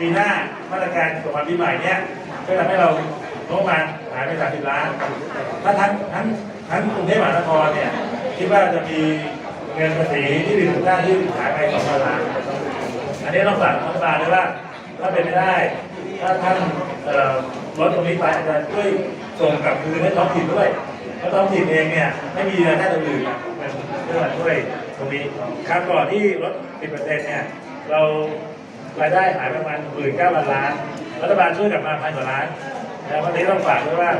ปีหน้ามาตรการสงครามปีใหม่เนี่ยก็ทำให้เรางบประมาณหายไปสามสิบล้านถ้าทั้งทั้งทั้งกรุงเทพมหานครเนี่ยคิดว่าจะมีเงินภาษีที่ดินถูกสร้าที่หายไปสองพันล้านอันนี้ต้องฝากรัฐบาลด้วยว่า ถ้าเป็นไม่ได้ ถ้าท่านลดตรงนี้ไปอาจจะช่วยส่งกลับคืนให้ท้องถิ่นด้วยเพราะท้องถิ่นเองเนี่ยไม่มีรายได้ตัวอื่นเพื่อมาช่วยตรงนี้ครั้งก่อนที่ลด10%เนี่ยเรา รายได้หายประมาณหมื่นเก้าพันล้าน รัฐบาลช่วยกลับมาพันกว่าล้านแล้ววันนี้ต้องฝากด้วยว่า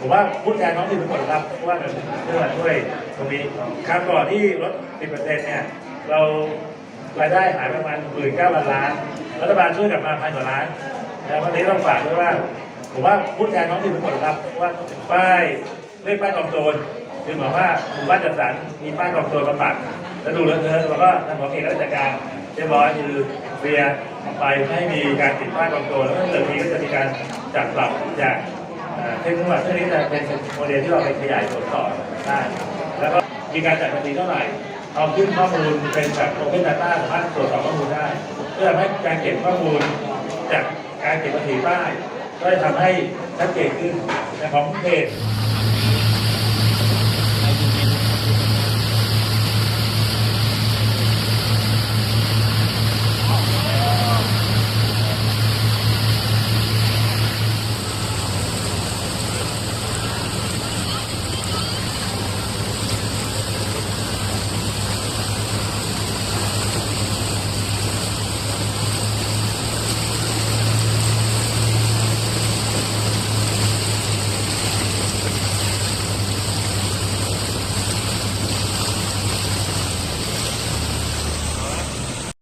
ผมว่าพูดแทนท้องถิ่ทุกคนครับว่าเพื่อมาช่วยตรงนี้ครั้งก่อนที่ลด 10%เนี่ยเรารายได้หายประมาณหมื่นเก้าพันล้าน รัฐบาลช่วยกลับมาพันกว่าล้านแล้ววันนี้ต้องฝากด้วยว่าผมว่าพูดแทนท้องถิ่ทุกคนครับว่าป้ายเรียกป้ายกองโจรคือหมายว่าหมู่บ้านจัดสรรมีป้ายกองโจรมาปักแล้วดูเลอะเทอะแล้วก็ทางของเอกราชการเรียบร้อยคือ ลียร์ไปไม่ให้มีการติดป้ายกองโจรแล้วถ้าเกิดมีก็จะมีการจัดปรับจากเอ่อเทคโนโลยีเครื่องนี้จะเป็นโมเดลที่เราไปขยายผลต่อได้แล้วก็มีการจัดบัญชีเท่าไหร่เอาขึ้นข้อมูลเป็นแบบโอเพนดาต้าสามารถตรวจสอบข้อมูลได้ เพื่อให้การเก็บข้อมูลจากการเก็บภาษีป้ายก็จะทำให้ชัดเจนขึ้นแต่ของเพจ